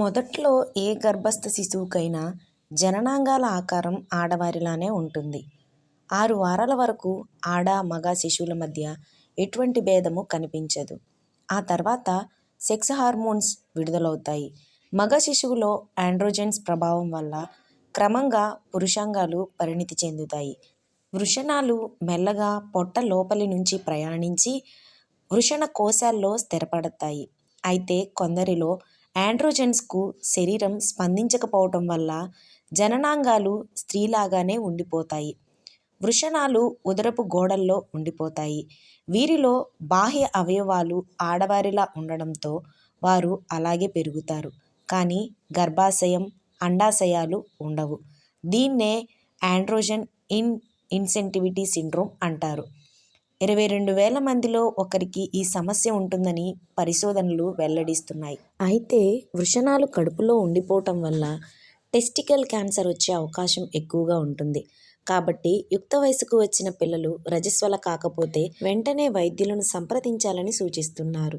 మొదట్లో ఏ గర్భస్థ శిశువుకైనా జననాంగాల ఆకారం ఆడవారిలానే ఉంటుంది. ఆరు వారాల వరకు ఆడ, మగ శిశువుల మధ్య ఎటువంటి భేదము కనిపించదు. ఆ తర్వాత సెక్స్ హార్మోన్స్ విడుదలవుతాయి. మగ శిశువులో ఆండ్రోజెన్స్ ప్రభావం వల్ల క్రమంగా పురుషాంగాలు పరిణితి చెందుతాయి. వృషణాలు మెల్లగా పొట్ట లోపలి నుంచి ప్రయాణించి వృషణ కోశాల్లో స్థిరపడతాయి. అయితే కొందరిలో ఆండ్రోజెన్స్కు శరీరం స్పందించకపోవటం వల్ల జననాంగాలు స్త్రీలాగానే ఉండిపోతాయి. వృషణాలు ఉదరపు గోడల్లో ఉండిపోతాయి. వీరిలో బాహ్య అవయవాలు ఆడవారిలా ఉండడంతో వారు అలాగే పెరుగుతారు. కానీ గర్భాశయం, అండాశయాలు ఉండవు. దీన్నే ఆండ్రోజెన్ ఇన్ ఇన్సెంటివిటీ సిండ్రోమ్ అంటారు. ఇరవై రెండు వేల మందిలో ఒకరికి ఈ సమస్య ఉంటుందని పరిశోధనలు వెల్లడిస్తున్నాయి. అయితే వృషణాలు కడుపులో ఉండిపోవటం వల్ల టెస్టికల్ క్యాన్సర్ వచ్చే అవకాశం ఎక్కువగా ఉంటుంది. కాబట్టి యుక్త వయసుకు వచ్చిన పిల్లలు రజస్వల కాకపోతే వెంటనే వైద్యులను సంప్రదించాలని సూచిస్తున్నారు.